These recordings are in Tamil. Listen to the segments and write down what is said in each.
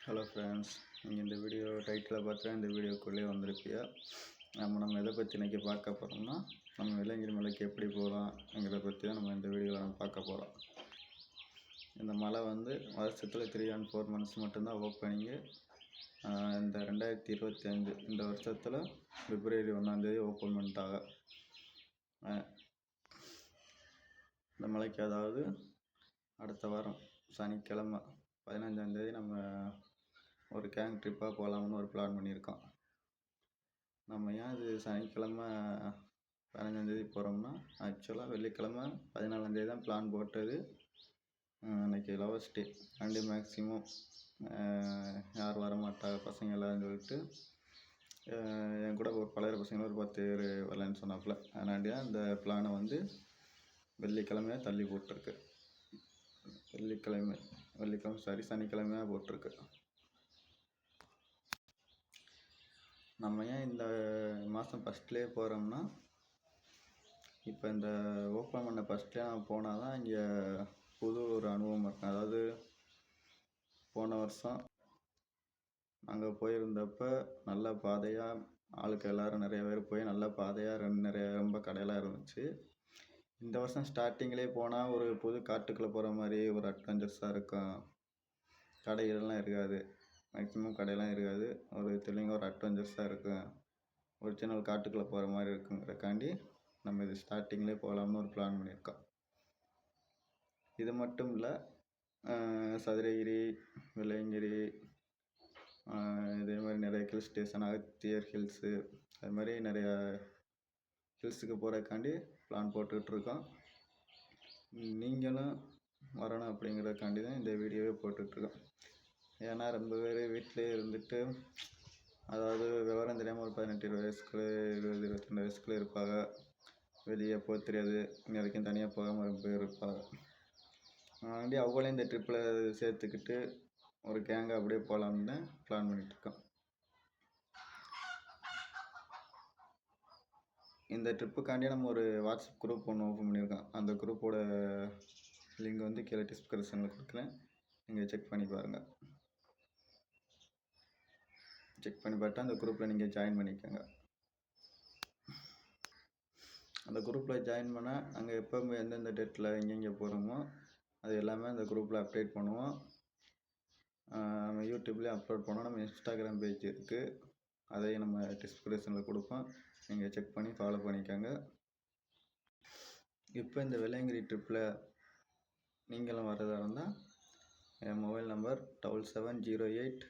ஹலோ ஃப்ரெண்ட்ஸ் நீங்கள் இந்த வீடியோ டைட்டில் பார்த்தா இந்த வீடியோக்குள்ளே வந்திருப்பியா? நம்ம நம்ம எதை பற்றி இன்றைக்கி பார்க்க போகிறோம்னா நம்ம இளைஞர் மலைக்கு எப்படி போகலாம்ங்கிறத பற்றி தான் நம்ம இந்த வீடியோவில் நம்ம பார்க்க போகிறோம் இந்த மலை வந்து வருஷத்தில் த்ரீ அண்ட் ஃபோர் மந்த்ஸ் மட்டும்தான் ஓப்பனிங்கு இந்த ரெண்டாயிரத்தி இருபத்தி அஞ்சு இந்த வருஷத்தில் பிப்ரவரி ஒன்றாந்தேதி ஓப்பன் பண்ணிட்டாங்க. இந்த மலைக்கு அதாவது அடுத்த வாரம் சனிக்கிழமை பதினஞ்சாந்தேதி நம்ம ஒரு கேங் ட்ரிப்பாக போகலாம்னு ஒரு பிளான் பண்ணியிருக்கோம். நம்ம ஏன் இது சனிக்கிழமை பதினஞ்சாந்தேதி போகிறோம்னா ஆக்சுவலாக வெள்ளிக்கிழமை பதினாலாந்தேதி தான் பிளான் போட்டது. அன்றைக்கி அன்னைக்கு லவர்ஸ் டே அண்டு மேக்ஸிமம் யார் வரமாட்டா பசங்க எல்லாரும் சொல்லிட்டு என் கூட ஒரு பழைய பசங்களும் ஒரு பத்து பேர் வரலன்னு சொன்னாப்புல. அதனாடி தான் இந்த பிளானை வந்து வெள்ளிக்கிழமையாக தள்ளி போட்டிருக்கு. வெள்ளிக்கிழமை வெள்ளிக்கிழமை சாரி சனிக்கிழமையாக போட்டிருக்கு. நம்ம ஏன் இந்த மாதம் ஃபஸ்ட்லேயே போகிறோம்னா இப்போ இந்த ஓப்பன் பண்ண ஃபஸ்ட்லேயே நம்ம போனால் தான் இங்கே புது ஒரு அனுபவம் இருக்கும். அதாவது போன வருஷம் நாங்கள் போயிருந்தப்ப நல்ல பாதையாக ஆளுக்கு எல்லோரும் நிறைய பேர் போய் நல்ல பாதையாக ரெண்டு நிறைய ரொம்ப கடையெல்லாம் இருந்துச்சு. இந்த வருஷம் ஸ்டார்டிங்லேயே போனால் ஒரு புது காட்டுக்குள்ளே போகிற மாதிரி ஒரு அட்வென்ச்சர்ஸாக இருக்கும். கடைகள்லாம் இருக்காது. மேக்ஸிமம் கடையெல்லாம் இருக்காது. ஒரு தெளிவாக ஒரு அட்வென்ச்சர்ஸாக இருக்கும் ஒரு சின்ன ஒரு காட்டுக்குள்ளே போகிற மாதிரி இருக்குங்கிறக்காண்டி நம்ம இது ஸ்டார்டிங்லேயே போகலாம்னு ஒரு பிளான் பண்ணியிருக்கோம். இது மட்டும் இல்லை சதுரகிரி வெள்ளையங்கிரி இதே மாதிரி நிறைய ஹில் ஸ்டேஷன் அகத்தியர் ஹில்ஸு அது மாதிரி நிறையா ஹில்ஸுக்கு போகிறக்காண்டி பிளான் போட்டுக்கிட்டு இருக்கோம் நீங்களும் வரணும் அப்படிங்கிறதுக்காண்டி தான் இந்த வீடியோவே போட்டுட்ருக்கோம். ஏன்னா ரொம்ப பேர் வீட்டிலே இருந்துட்டு அதாவது விவரம் தெரியாமல் ஒரு பதினெட்டு இருபது வயசுக்குள்ளே இருபது இருபத்திரெண்டு வயசுக்குள்ளே இருப்பாங்க. வெளியே போக தெரியாது. இன்ன வரைக்கும் தனியாக போகாமல் ரொம்ப பேர் இருப்பாங்க. அதனாண்டி அவங்களையும் இந்த ட்ரிப்பில் சேர்த்துக்கிட்டு ஒரு கேங்கை அப்படியே போகலாம்னு பிளான் பண்ணிகிட்ருக்கோம் இந்த ட்ரிப்புக்காண்டியே நம்ம ஒரு வாட்ஸ்அப் குரூப் ஒன்று ஓப்பன் பண்ணியிருக்கோம். அந்த குரூப்போட லிங்க் வந்து கீழே டிஸ்கிரிப்ஷனில் கொடுக்குறேன். நீங்கள் செக் பண்ணி பாருங்கள் செக் பண்ணி பார்த்தா அந்த குரூப்பில் நீங்கள் ஜாயின் பண்ணிக்கோங்க. அந்த குரூப்பில் ஜாயின் பண்ணால் நாங்கள் எப்போ எந்தெந்த டேட்டில் எங்கெங்கே போகிறோமோ அது எல்லாமே அந்த குரூப்பில் அப்டேட் பண்ணுவோம். நம்ம யூடியூப்லேயும் அப்லோட் பண்ணோம் நம்ம இன்ஸ்டாகிராம் பேஜ் இருக்குது அதையும் நம்ம டிஸ்கிரிப்ஷனில் கொடுப்போம். நீங்கள் செக் பண்ணி ஃபாலோ பண்ணிக்கோங்க. இப்போ இந்த வெள்ளையங்கிரி ட்ரிப்பில் நீங்களும் வர்றதா இருந்தால் என் mobile number double seven zero eight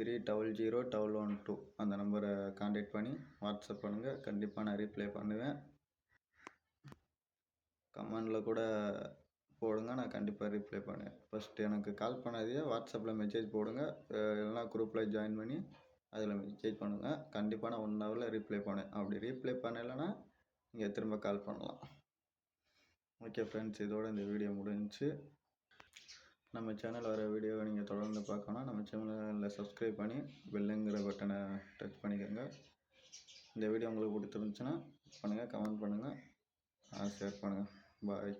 three double zero double one two அந்த நம்பரை காண்டாக்ட் பண்ணி வாட்ஸ்அப் பண்ணுங்கள் கண்டிப்பாக நான் ரீப்ளை பண்ணுவேன். கமெண்டில் கூட போடுங்க. நான் கண்டிப்பாக ரீப்ளை பண்ணுவேன். ஃபஸ்ட்டு எனக்கு கால் பண்ணாதே வாட்ஸ்அப்பில் மெசேஜ் போடுங்க. இல்லைனா குரூப்பில் ஜாயின் பண்ணி அதில் மெசேஜ் பண்ணுங்கள் கண்டிப்பாக நான் ஒன் ஹவரில் ரீப்ளை பண்ணேன் அப்படி ரீப்ளை பண்ணலைன்னா நீங்கள் திரும்ப கால் பண்ணலாம். ஓகே ஃப்ரெண்ட்ஸ் இதோட இந்த வீடியோ முடிஞ்சிச்சு. நம்ம சேனல் வர வீடியோவை நீங்கள் தொடர்ந்து பார்க்கணும் நம்ம சேனலில் சப்ஸ்கிரைப் பண்ணி பெல்லுங்கிற பட்டனை டச் பண்ணிக்கோங்க. இந்த வீடியோ உங்களுக்கு பிடிச்சிருந்துச்சுன்னா பண்ணுங்கள் கமெண்ட் பண்ணுங்கள் ஷேர் பண்ணுங்கள் பாய்